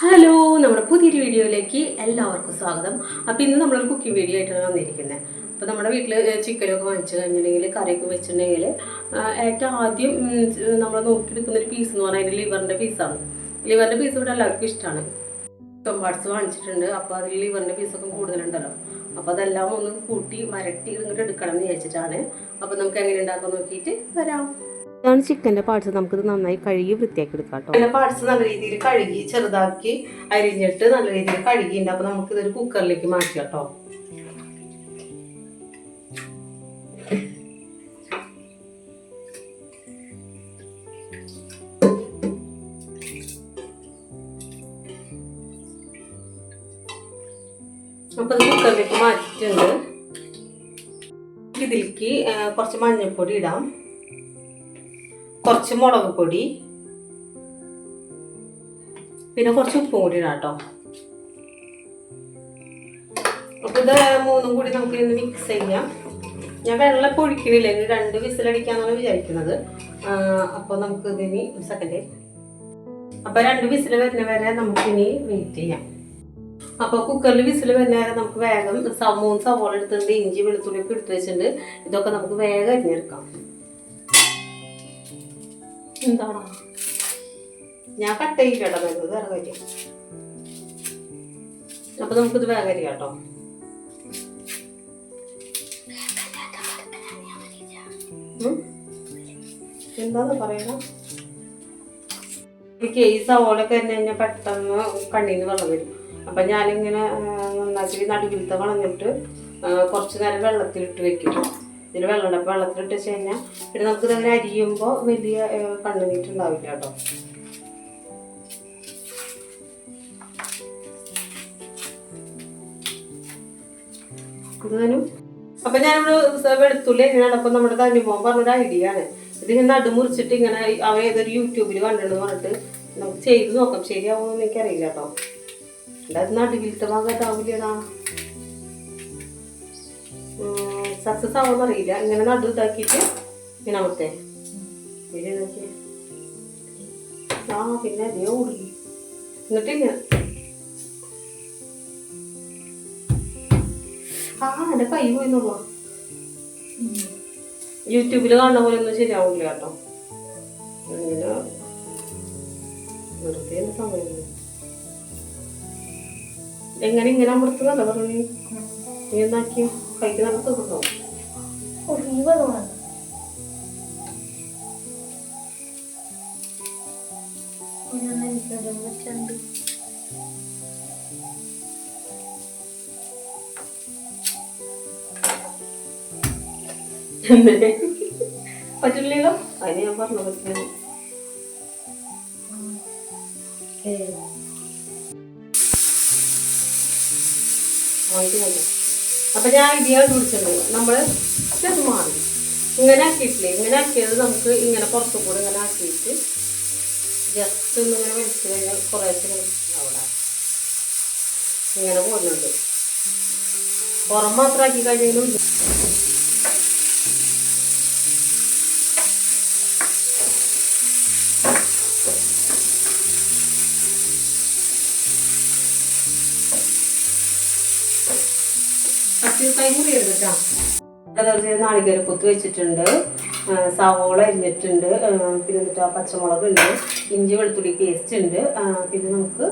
Hello നമ്മുടെ പുതിയൊരു വീഡിയോയിലേക്ക് എല്ലാവർക്കും സ്വാഗതം. അപ്പോൾ ഇന്ന് നമ്മളൊരു കുക്കിംഗ് വീഡിയോ ആയിട്ടാണ് വന്നിരിക്കുന്നത്. അപ്പോൾ നമ്മുടെ വീട്ടിൽ ചിക്കനൊക്കെ വാങ്ങിച്ചു കഴിഞ്ഞിട്ടുണ്ടെങ്കിൽ കറിയൊക്കെ വെച്ചിട്ടുണ്ടെങ്കിൽ ഏറ്റവും ആദ്യം നമ്മൾ നോക്കിയെടുക്കുന്ന ഒരു പീസ് എന്ന് അതിന്റെ ലിവറിന്റെ പീസാണ് ലിവറിന്റെ പീസ് ഇവിടെ എല്ലാവർക്കും ഇഷ്ടമാണ് ചിക്കൻ വാങ്ങിച്ചിട്ടുണ്ട് അപ്പോൾ അതിൽ ലിവറിന്റെ പീസൊക്കെ കൂടുതലുണ്ടല്ലോ. അപ്പോൾ അതെല്ലാം ഒന്ന് കൂട്ടി വരട്ടി ഇങ്ങോട്ട് എടുക്കണം എന്ന് വിചാരിച്ചിട്ടാണ്. അപ്പോൾ നമുക്ക് എങ്ങനെ ഉണ്ടാക്കാൻ നോക്കിയിട്ട് വരാം. ഇതാണ് ചിക്കന്റെ പാർട്സ് നമുക്കിത് നന്നായി കഴുകി വൃത്തിയാക്കി എടുക്കാം കേട്ടോ പാർട്സ് നല്ല രീതിയിൽ കഴുകി ചെറുതാക്കി അരിഞ്ഞിട്ട് നല്ല രീതിയിൽ കഴുകിയിട്ടുണ്ട്. അപ്പോൾ നമുക്കിതൊരു കുക്കറിലേക്ക് മാറ്റി കേട്ടോ. അപ്പോൾ കുക്കറിലേക്ക് മാറ്റിയിട്ടുണ്ട്. ഇതിലേക്ക് കുറച്ച് മഞ്ഞൾപ്പൊടി ഇടാം. കുറച്ച് മുളക് പൊടി. പിന്നെ കുറച്ച് ഉപ്പും കൂടി ഇടാം കേട്ടോ. അപ്പോൾ ഇത് മൂന്നും കൂടി നമുക്ക് ഇന്ന് മിക്സ് ചെയ്യാം. ഞാൻ വെള്ളം ഇപ്പൊ ഒഴിക്കണില്ല ഇനി രണ്ട് വിസിലടിക്കാന്നാണ് വിചാരിക്കുന്നത്. അപ്പോൾ നമുക്ക് ഇതിനി ഒരു സെക്കൻഡ് അപ്പോൾ രണ്ട് വിസിൽ വരുന്ന വരെ നമുക്കിനി വെയിറ്റ് ചെയ്യാം. അപ്പോൾ കുക്കറിൽ വിസിൽ വരുന്ന വരെ നമുക്ക് വേഗം മൂന്ന് സവോള എടുത്തിട്ടുണ്ട്. ഇഞ്ചി വെളുത്തുള്ളി ഒക്കെ എടുത്ത് വെച്ചിട്ടുണ്ട്. ഇതൊക്കെ നമുക്ക് വേഗം അരിഞ്ഞെടുക്കാം. എന്താണോ? ഞാൻ കട്ട് ചെയ്തിട്ടാ വരുന്നത്. വേറെ കാര്യം. അപ്പൊ നമുക്കിത് വേഗം അരിയാം കേട്ടോ? എന്താന്ന് പറയണ? എനിക്ക് ഈ സവോളൊക്കെ തന്നെ കഴിഞ്ഞാൽ പെട്ടെന്ന് കണ്ണീന്ന് വെള്ളം വരും. അപ്പം ഞാനിങ്ങനെ നന്നാക്കി നടുവിലത്തെ കളഞ്ഞിട്ട് കുറച്ച് നേരം വെള്ളത്തിലിട്ട് വെക്കും ഇതിൽ വെള്ളം അപ്പം വെള്ളത്തിലിട്ട് വെച്ച് കഴിഞ്ഞാൽ പിന്നെ നമുക്ക് ഇതങ്ങനെ അരിയുമ്പോൾ വലിയ കണ്ണുനീറ്റുണ്ടാവില്ല കേട്ടോ. ഇതിനും. അപ്പൊ ഞാനിവിടെ വെളുത്തുള്ളി എങ്ങനെയാണ് അപ്പൊ നമ്മുടെ തന്നിമോൻ പറഞ്ഞൊരു ഐഡിയ ആണ് ഇത് ഇങ്ങനെ നടുമുറിച്ചിട്ട് ഇങ്ങനെ അവൻ ഏതൊരു യൂട്യൂബിൽ കണ്ടെന്ന് പറഞ്ഞിട്ട് നമുക്ക് ചെയ്ത് നോക്കാം. ശരിയാവുമോ എന്ന് എനിക്കറിയില്ല കേട്ടോ. അത് നടുവിലത്തെ ഭാഗത്താവില്ലടാ സക്സസ് ആവുമെന്ന് അറിയില്ല. ഇങ്ങനെ നടു ഇതാക്കിയിട്ട് ഇങ്ങനെ അമർത്തേ ആ പിന്നെ അതേ ഓടി എന്നിട്ടില്ല ആ എന്റെ കൈ പോയി നോക്കുക യൂട്യൂബിൽ കാണുന്ന പോലെ ഒന്നും ശരിയാവില്ല കേട്ടോ. വെറുതെ സമയം എങ്ങനെ ഇങ്ങനെ അമൃത്തുന്നല്ല പറഞ്ഞു നീ എന്താക്കി കൈക്ക് നമുക്ക് എന്തേ? പറ്റില്ലല്ലോ അതിന് ഞാൻ പറഞ്ഞു പറ്റില്ല അപ്പൊ ഞാൻ ഇടിയാ കുടിച്ചത് നമ്മൾ ചെറു മാറി. ഇങ്ങനെ ആക്കിയിട്ടില്ലേ? ഇങ്ങനെ ആക്കിയത് നമുക്ക് ഇങ്ങനെ പുറത്തു കൂടെ ഇങ്ങനെ ആക്കിയിട്ട് ജസ്റ്റ് ഒന്ന് ഇങ്ങനെ വലിച്ചു കഴിഞ്ഞാൽ കുറേശ്ശെ അവിടെ ഇങ്ങനെ പോകുന്നുണ്ട് പുറം മാത്രം ആക്കി കഴിഞ്ഞാലും എടുത്തിട്ടാ നാളികേര കൊത്ത് വെച്ചിട്ടുണ്ട് സവോള അരിഞ്ഞിട്ടുണ്ട് പിന്നെ എന്നിട്ട് പച്ചമുളക് ഉണ്ട് ഇഞ്ചി വെളുത്തുള്ളി പേസ്റ്റ് ഉണ്ട് പിന്നെ നമുക്ക്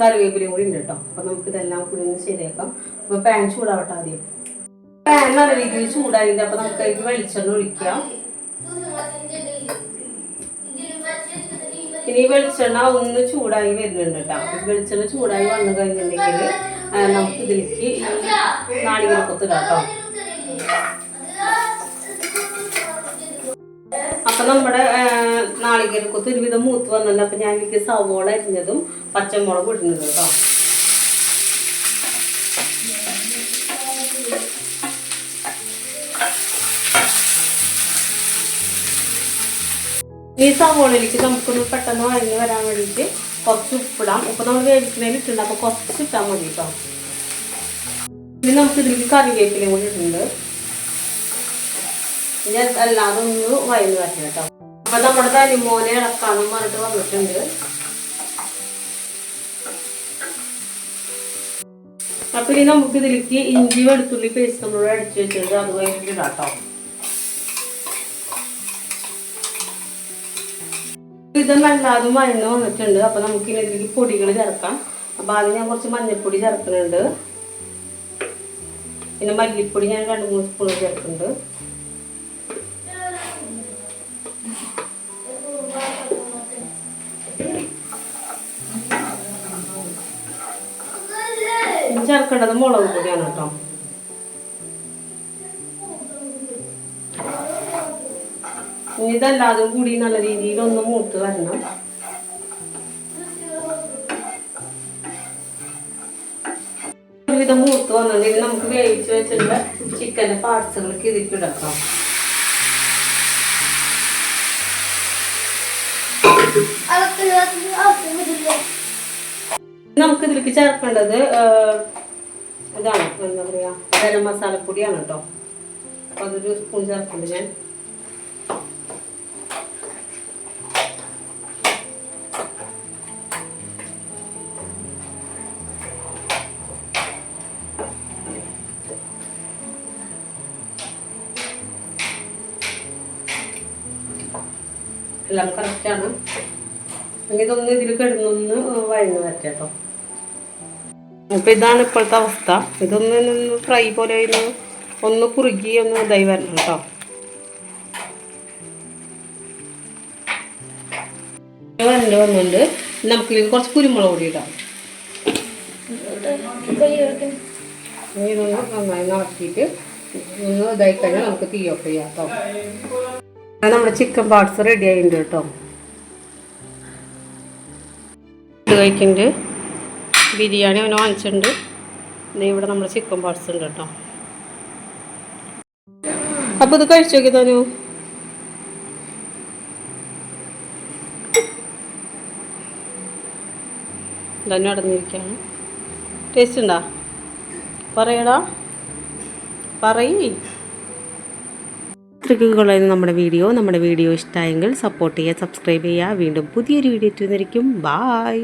കറിവേപ്പിലയും കൂടി ഉണ്ട് കേട്ടോ. അപ്പൊ നമുക്ക് ഇതെല്ലാം കൂടി ഒന്ന് ശരിയാക്കാം. അപ്പൊ പാൻ ചൂടാവട്ടെ ആദ്യം. പാൻ നല്ല രീതിയിൽ ചൂടായിട്ട് അപ്പൊ നമുക്ക് അതിലേക്ക് വെളിച്ചെണ്ണ ഒഴിക്കാം. ഇനി വെളിച്ചെണ്ണ ഒന്ന് ചൂടായി വരുന്നുണ്ട് കേട്ടോ. വെളിച്ചെണ്ണ ചൂടായി വന്നു കഴിഞ്ഞിട്ടുണ്ടെങ്കിൽ നമുക്ക് ഇതിലേക്ക് ഇടാം കേട്ടോ. അപ്പൊ നമ്മുടെ നാളികേരക്കൊത്ത് ഒരുവിധം മൂത്ത് വന്നിട്ടുണ്ട്. അപ്പൊ ഞാൻ എനിക്ക് സവോള അരിഞ്ഞതും പച്ചമുളക് ഇടുന്നത് കേട്ടോ. ഈ സവോളയിലേക്ക് നമുക്കൊന്ന് പെട്ടെന്ന് വഴങ്ങി വരാൻ വേണ്ടിയിട്ട് കുറച്ച് ഉപ്പിടാം. ഉപ്പ് നമ്മൾ വേവിക്കുന്നതിൽ ഇട്ടുണ്ട് അപ്പോൾ കുറച്ച് ഇട്ടാൽ മതി കേട്ടോ ഇനി നമുക്ക് ഇതിലേക്ക് കറിവേപ്പിലയും കൂടി ഇട്ടുണ്ട് ഇനി അല്ലാതെ ഒന്ന് വയന്ന് വരണം കേട്ടോ അപ്പം നമ്മുടെ തനിമോനെ ഇളക്കാന്നും പറഞ്ഞിട്ട് വന്നിട്ടുണ്ട്. അപ്പം ഇനി നമുക്ക് ഇതിലേക്ക് ഇഞ്ചി വെളുത്തുള്ളി പേസ്റ്റ് നമ്മളോട് അടിച്ചു വെച്ചത് അതുപോലെ ഇടാം ഇതും വെള്ളാതും മരുന്ന് വന്നിട്ടുണ്ട്. അപ്പൊ നമുക്ക് ഇതിലേക്ക് പൊടികൾ ചേർക്കാം. അപ്പൊ ആദ്യം ഞാൻ കുറച്ച് മഞ്ഞൾപ്പൊടി ചേർക്കുന്നുണ്ട്. പിന്നെ മല്ലിപ്പൊടി ഞാൻ രണ്ട് മൂന്ന് സ്പൂൺ ചേർക്കുന്നുണ്ട്. ചേർക്കേണ്ടത് മുളക് പൊടിയാണ് കേട്ടോ. ഇനി ഇതെല്ലാതും കൂടി നല്ല രീതിയിൽ ഒന്ന് മൂത്ത് വരണം. ഒരുവിധം മൂത്ത് വന്നിട്ടുണ്ടെങ്കിൽ നമുക്ക് വേവിച്ച് വെച്ചിട്ടുള്ള ചിക്കന്റെ പാർട്സുകൾക്ക് ഇതിലേക്ക് നമുക്ക് ഇതിലേക്ക് ചേർക്കേണ്ടത് ഇതാണ് എന്താ പറയാ ഗരം മസാലപ്പൊടിയാണ് കേട്ടോ. അതൊരു സ്പൂൺ ചേർക്കുന്നുണ്ട് ഞാൻ. എല്ലാം കറക്റ്റാണ് ഇനി ഇതൊന്ന് ഇതിൽ കിടന്നൊന്ന് വഴന്ന് വരട്ടെ കേട്ടോ അപ്പോൾ ഇതാണ് ഇപ്പോഴത്തെ അവസ്ഥ. ഇതൊന്ന് ഫ്രൈ പോലെ ഒന്ന് ഒന്ന് കുറുകി ഒന്ന് ഇതായി വരണം കേട്ടോ വരണ്ട് വന്നുണ്ട് നമുക്ക് കുറച്ച് കുരുമുളക് പൊടി ഇടാം. ഇതൊന്ന് നന്നായി നടത്തിയിട്ട് ഒന്ന് ഇതായി കഴിഞ്ഞാൽ നമുക്ക് തീയൊക്കെ ചെയ്യാം കേട്ടോ അങ്ങനെ നമ്മുടെ ചിക്കൻ പാർട്സ് റെഡി ആയിട്ടുണ്ട് കേട്ടോ. കഴിക്കുന്നുണ്ട് ബിരിയാണി അവന് വാങ്ങിച്ചിട്ടുണ്ട്. ഇവിടെ നമ്മുടെ ചിക്കൻ പാർട്സ് ഉണ്ട് കേട്ടോ. അപ്പോൾ ഇത് കഴിച്ചു നോക്കി തനു. തന്നെ അടഞ്ഞിരിക്കുകയാണ്. ടേസ്റ്റ് ഉണ്ടോ? പറയടാ. പറയേ. ഇത്രയ്ക്കുള്ളായിരുന്നു നമ്മുടെ വീഡിയോ നമ്മുടെ വീഡിയോ ഇഷ്ടമായെങ്കിൽ സപ്പോർട്ട് ചെയ്യുക സബ്സ്ക്രൈബ് ചെയ്യുക. വീണ്ടും പുതിയൊരു വീഡിയോ എത്തുന്നതായിരിക്കും ബായ്